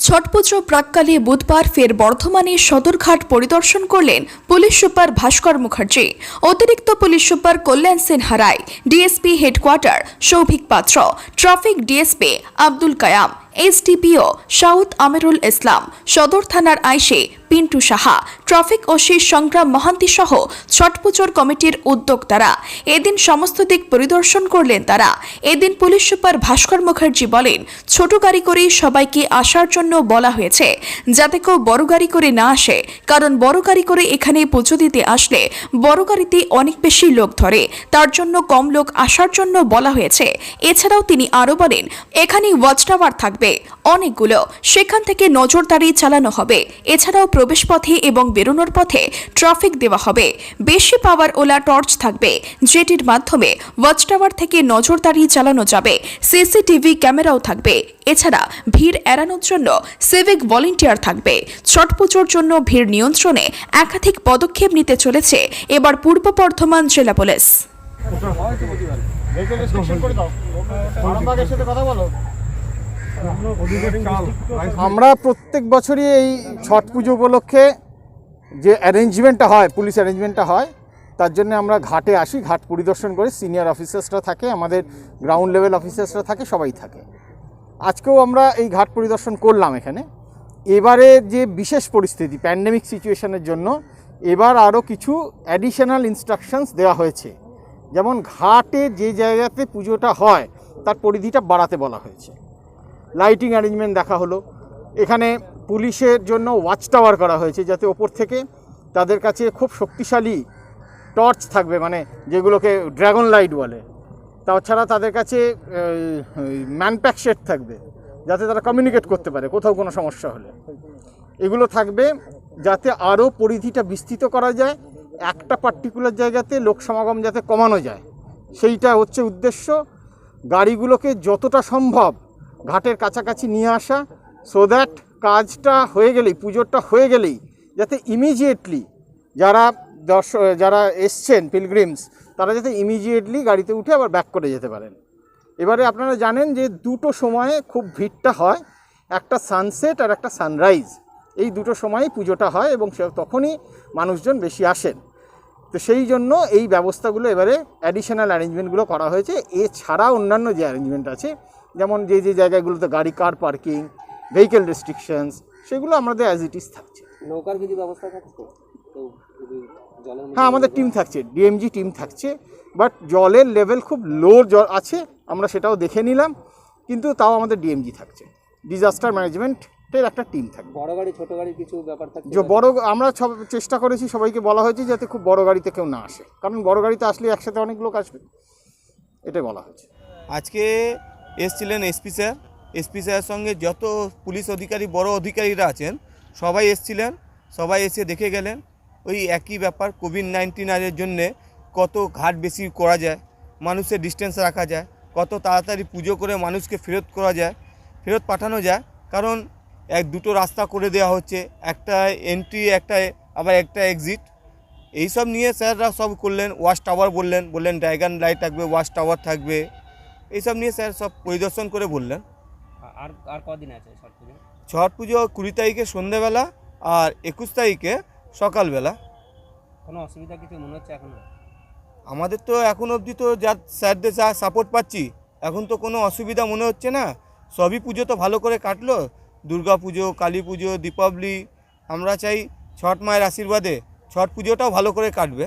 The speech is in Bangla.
ছট পুজো প্রাককালে বুধবার ফের বর্ধমানে সদরঘাট পরিদর্শন করলেন পুলিশ সুপার ভাস্কর মুখার্জি, অতিরিক্ত police super Kalyan Sinha Roy DSP headquarter Souvik Patra, traffic DSP Abdul Kayam. SDPO south Amirul Islam, Sadar থানার আইসে পিন্টু সাহা, ট্রাফিক ওসি সংগ্রাম মহান্তি সহ ছট পুজোর কমিটির উদ্যোক্তারা এদিন সমস্ত দিক পরিদর্শন করলেন তারা। এদিন পুলিশ সুপার ভাস্কর মুখার্জি বলেন, ছোট গাড়ি করেই সবাইকে আসার জন্য বলা হয়েছে। যাতে কেউ বড় গাড়ি করে না আসে। কারণ বড় গাড়ি করে এখানে পুজো দিতে আসলে বড় গাড়িতে অনেক বেশি লোক ধরে। তার জন্য কম লোক আসার জন্য বলা হয়েছে। এছাড়াও তিনি আরও বলেন এখানে ওয়াচ টাওয়ার থাকবে। অনেকগুলো সেখান থেকে নজরদারি চালানো হবে। এছাড়াও প্রবেশপথে এবং বেরোনোর পথে ট্রাফিক দেওয়া হবে। বেশি পাওয়ার ওলা টর্চ থাকবে, যেটির মাধ্যমে ওয়াচ টাওয়ার থেকে নজরদারি চালানো যাবে। সিসিটিভি ক্যামেরাও থাকবে। এছাড়া ভিড় এড়ানোর জন্য সিভিক ভলেন্টিয়ার থাকবে। ছট পুজোর জন্য ভিড় নিয়ন্ত্রণে একাধিক পদক্ষেপ নিতে চলেছে। এবার পূর্ব বর্ধমান জেলা পুলিশ। কথা বলো। আমরা প্রত্যেক বছরই এই ছট পুজো উপলক্ষে যে অ্যারেঞ্জমেন্টটা হয়, পুলিশ অ্যারেঞ্জমেন্টটা হয়, তার জন্য আমরা ঘাটে আসি, ঘাট পরিদর্শন করে সিনিয়র অফিসার্সরা থাকে, আমাদের গ্রাউন্ড লেভেল অফিসার্সরা থাকে, সবাই থাকে। আজকেও আমরা এই ঘাট পরিদর্শন করলাম এখানে। এবারে যে বিশেষ পরিস্থিতি প্যান্ডেমিক সিচুয়েশনের জন্য এবার আরও কিছু অ্যাডিশনাল ইনস্ট্রাকশনস দেওয়া হয়েছে। যেমন ঘাটে যে জায়গাতে পুজোটা হয়, তার পরিধিটা বাড়াতে বলা হয়েছে। লাইটিং অ্যারেঞ্জমেন্ট দেখা হলো। এখানে পুলিশের জন্য ওয়াচ টাওয়ার করা হয়েছে যাতে ওপর থেকে তাদের কাছে খুব শক্তিশালী টর্চ থাকবে মানে যেগুলোকে ড্রাগন লাইট বলে। তাছাড়া তাদের কাছে ম্যানপ্যাক সেট থাকবে, যাতে তারা কমিউনিকেট করতে পারে, কোথাও কোনো সমস্যা হলে। এগুলো থাকবে যাতে আরও পরিধিটা বিস্তৃত করা যায়, একটা পার্টিকুলার জায়গাতে লোক সমাগম যাতে কমানো যায়। সেইটা হচ্ছে উদ্দেশ্য। গাড়িগুলোকে যতটা সম্ভব ঘাটের কাছাকাছি নিয়ে আসা সো দ্যাট কাজটা হয়ে গেলেই, পুজোটা হয়ে গেলেই, যাতে ইমিডিয়েটলি যারা দর্শ, যারা এসছেন পিলগ্রিমস তারা যাতে ইমিডিয়েটলি গাড়িতে উঠে আবার ব্যাক করে যেতে পারেন। এবারে আপনারা জানেন যে দুটো সময়ে খুব ভিড়টা হয়, একটা সানসেট আর একটা সানরাইজ এই দুটো সময়ই পুজোটা হয় এবং তখনই মানুষজন বেশি আসেন। তো সেই জন্য এই ব্যবস্থাগুলো এবারে অ্যাডিশনাল অ্যারেঞ্জমেন্টগুলো করা হয়েছে। এছাড়া অন্যান্য যে অ্যারেঞ্জমেন্ট আছে যেমন যে যে জায়গাগুলোতে গাড়ি কার পার্কিং ভেহিকেল রেস্ট্রিকশনস সেগুলো আমাদের অ্যাজ ইট ইজ থাকছে। নৌকার কিছু ব্যবস্থা থাকছে? হ্যাঁ আমাদের টিম থাকছে ডিএমজি টিম থাকছে বাট জলের লেভেল খুব লো জল আছে আমরা সেটাও দেখে নিলাম কিন্তু তাও আমাদের ডিএমজি থাকছে। ডিজাস্টার ম্যানেজমেন্টের একটা টিম থাকবে। বড় গাড়ি ছোট গাড়ির কিছু ব্যাপার থাকছে? যে বড় আমরা সব চেষ্টা করেছি সবাইকে বলা হয়েছে যাতে খুব বড় গাড়িতে কেউ না আসে কারণ বড় গাড়িতে আসলে একসাথে অনেক লোক আসবে এটাই বলা হয়েছে। আজকে এসছিলেন এসপি স্যার। এসপি স্যারের সঙ্গে যত পুলিশ অধিকারী, বড় অধিকারীরা আছেন, সবাই এসছিলেন, সবাই এসে দেখে গেলেন ওই একই ব্যাপার কোভিড নাইন্টিন নাইন্টিনের জন্যে কত ঘাট বেশি করা যায়, মানুষের ডিস্টেন্স রাখা যায়, কত তাড়াতাড়ি পুজো করে মানুষকে ফেরত করা যায়, ফেরত পাঠানো যায়। কারণ এক দুটো রাস্তা করে দেওয়া হচ্ছে, একটা এন্ট্রি একটা আবার একটা এক্সিট এইসব নিয়ে স্যাররা সব করলেন ওয়াশ টাওয়ার বললেন বললেন ড্রাইগান লাইট থাকবে ওয়াচ টাওয়ার থাকবে। এইসব নিয়ে স্যার সব পরিদর্শন করে বললেন। আর আর কদিন আছে ছট পুজো? ছট পুজো কুড়ি তারিখে সন্ধেবেলা আর একুশ তারিখে সকালবেলা। কোনো অসুবিধা কিছু মনে হচ্ছে এখনও? আমাদের তো এখন অবধি তো যা স্যারদের যা সাপোর্ট পাচ্ছি এখন তো কোনো অসুবিধা মনে হচ্ছে না। সবই পুজো তো ভালো করে কাটলো। দুর্গা পুজো কালী পুজো দীপাবলি আমরা চাই ছট মায়ের আশীর্বাদে ছট পুজোটাও ভালো করে কাটবে।